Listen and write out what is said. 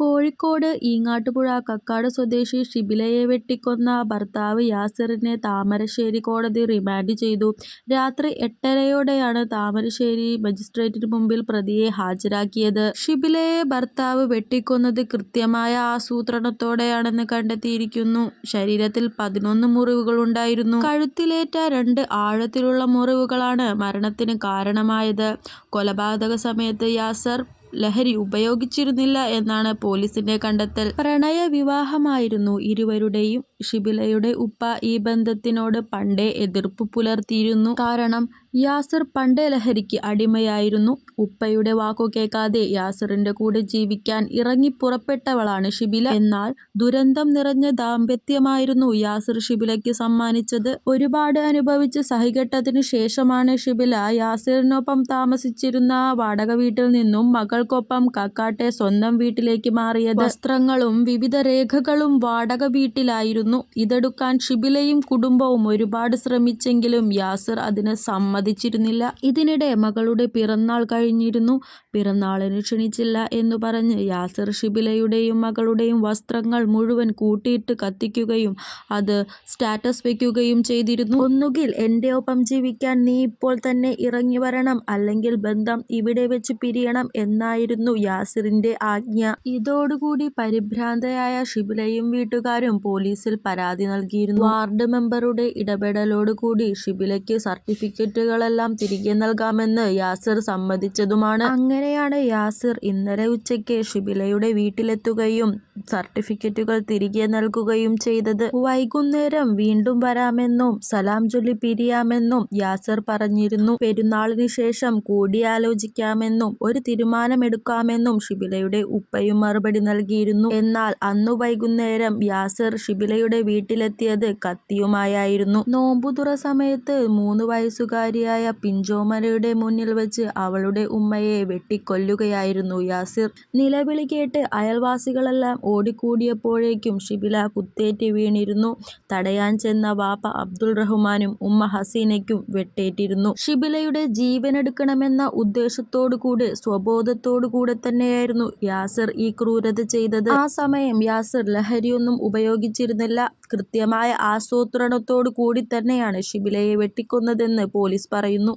കോഴിക്കോട് ഈങ്ങാട്ടുപുഴ കക്കാട് സ്വദേശി ഷിബിലയെ വെട്ടിക്കൊന്ന ഭർത്താവ് യാസിറിനെ താമരശ്ശേരി കോടതി റിമാൻഡ് ചെയ്തു. രാത്രി എട്ടരയോടെയാണ് താമരശ്ശേരി മജിസ്ട്രേറ്റിന് മുമ്പിൽ പ്രതിയെ ഹാജരാക്കിയത്. ഷിബിലയെ ഭർത്താവ് വെട്ടിക്കൊന്നത് കൃത്യമായ ആസൂത്രണത്തോടെയാണെന്ന് കണ്ടെത്തിയിരിക്കുന്നു. ശരീരത്തിൽ പതിനൊന്ന് മുറിവുകളുണ്ടായിരുന്നു. കഴുത്തിലേറ്റ രണ്ട് ആഴത്തിലുള്ള മുറിവുകളാണ് മരണത്തിന് കാരണമായത്. കൊലപാതക സമയത്ത് യാസർ ലഹരി ഉപയോഗിച്ചിരുന്നില്ല എന്നാണ് പോലീസിന്റെ കണ്ടെത്തൽ. പ്രണയവിവാഹമായിരുന്നു ഇരുവരുടെയും. ഷിബിലയുടെ ഉപ്പ ഈ ബന്ധത്തിനോട് പണ്ടേ എതിർപ്പ് പുലർത്തിയിരുന്നു. കാരണം യാസർ പണ്ടേ ലഹരിക്ക് അടിമയായിരുന്നു. ഉപ്പയുടെ വാക്കു കേൾക്കാതെ യാസറിന്റെ കൂടെ ജീവിക്കാൻ ഇറങ്ങിപ്പുറപ്പെട്ടവളാണ് ഷിബില. എന്നാൽ ദുരന്തം നിറഞ്ഞ ദാമ്പത്യമായിരുന്നു യാസർ ഷിബിലയ്ക്ക് സമ്മാനിച്ചത്. ഒരുപാട് അനുഭവിച്ച് സഹികെട്ടതിന് ശേഷമാണ് ഷിബില യാസിറിനൊപ്പം താമസിച്ചിരുന്ന വാടകവീട്ടിൽ നിന്നും മകൾക്കൊപ്പം കക്കാട്ടെ സ്വന്തം വീട്ടിലേക്ക് മാറിയത്. വസ്ത്രങ്ങളും വിവിധ രേഖകളും വാടകവീട്ടിലായിരുന്നു. ഇതെടുക്കാൻ ഷിബിലയും കുടുംബവും ഒരുപാട് ശ്രമിച്ചെങ്കിലും യാസിർ അതിന് സമ്മതിച്ചിരുന്നില്ല. ഇതിനിടെ മകളുടെ പിറന്നാൾ കഴിഞ്ഞിരുന്നു. പിറന്നാളിന് ക്ഷണിച്ചില്ല എന്നു പറഞ്ഞ് യാസിർ ഷിബിലയുടെയും മകളുടെയും വസ്ത്രങ്ങൾ മുഴുവൻ കൂട്ടിയിട്ട് കത്തിക്കുകയും അത് സ്റ്റാറ്റസ് വെക്കുകയും ചെയ്തിരുന്നു. ഒന്നുകിൽ എന്റെ ഒപ്പം ജീവിക്കാൻ നീ ഇപ്പോൾ തന്നെ ഇറങ്ങി വരണം അല്ലെങ്കിൽ ബന്ധം ഇവിടെ വെച്ച് പിരിയണം എന്നായിരുന്നു യാസിറിന്റെ ആജ്ഞ. ഇതോടുകൂടി പരിഭ്രാന്തയായ ഷിബിലയും വീട്ടുകാരും പോലീസിൽ പരാതി നൽകിയിരുന്നു. വാർഡ് മെമ്പറുടെ ഇടപെടലോടുകൂടി ഷിബിലയ്ക്ക് സർട്ടിഫിക്കറ്റുകളെല്ലാം തിരികെ നൽകാമെന്ന് യാസിർ സമ്മതിച്ചതുമാണ്. അങ്ങനെയാണ് യാസിർ ഇന്നലെ ഉച്ചയ്ക്ക് ഷിബിലയുടെ വീട്ടിലെത്തുകയും സർട്ടിഫിക്കറ്റുകൾ തിരികെ നൽകുകയും ചെയ്തത്. വൈകുന്നേരം വീണ്ടും വരാമെന്നും സലാം ചൊല്ലി പിരിയാമെന്നും യാസർ പറഞ്ഞിരുന്നു. പെരുന്നാളിന് ശേഷം കൂടിയാലോചിക്കാമെന്നും ഒരു തീരുമാനമെടുക്കാമെന്നും ഷിബിലയുടെ ഉപ്പയും മറുപടി നൽകിയിരുന്നു. എന്നാൽ അന്നു വൈകുന്നേരം യാസർ ഷിബിലയുടെ വീട്ടിലെത്തിയത് കത്തിയുമായായിരുന്നു. നോമ്പുതുറ സമയത്ത് മൂന്ന് വയസ്സുകാരിയായ പിഞ്ചോമലയുടെ മുന്നിൽ വെച്ച് അവളുടെ ഉമ്മയെ വെട്ടിക്കൊല്ലുകയായിരുന്നു യാസിർ. നിലവിളി കേട്ട് അയൽവാസികളെല്ലാം ഓടിക്കൂടിയപ്പോഴേക്കും ഷിബില കുത്തേറ്റ് വീണിരുന്നു. തടയാൻ ചെന്ന വാപ്പ അബ്ദുൾ റഹ്മാനും ഉമ്മ ഹസീനയ്ക്കും വെട്ടേറ്റിരുന്നു. ഷിബിലയുടെ ജീവനെടുക്കണമെന്ന ഉദ്ദേശത്തോടുകൂടെ സ്വബോധത്തോടുകൂടെ തന്നെയായിരുന്നു യാസിർ ഈ ക്രൂരത ചെയ്തത്. ആ സമയം യാസിർ ലഹരിയൊന്നും ഉപയോഗിച്ചിരുന്നില്ല. കൃത്യമായ ആസൂത്രണത്തോടുകൂടി തന്നെയാണ് ഷിബിലയെ വെട്ടിക്കൊന്നതെന്ന് പോലീസ് പറയുന്നു.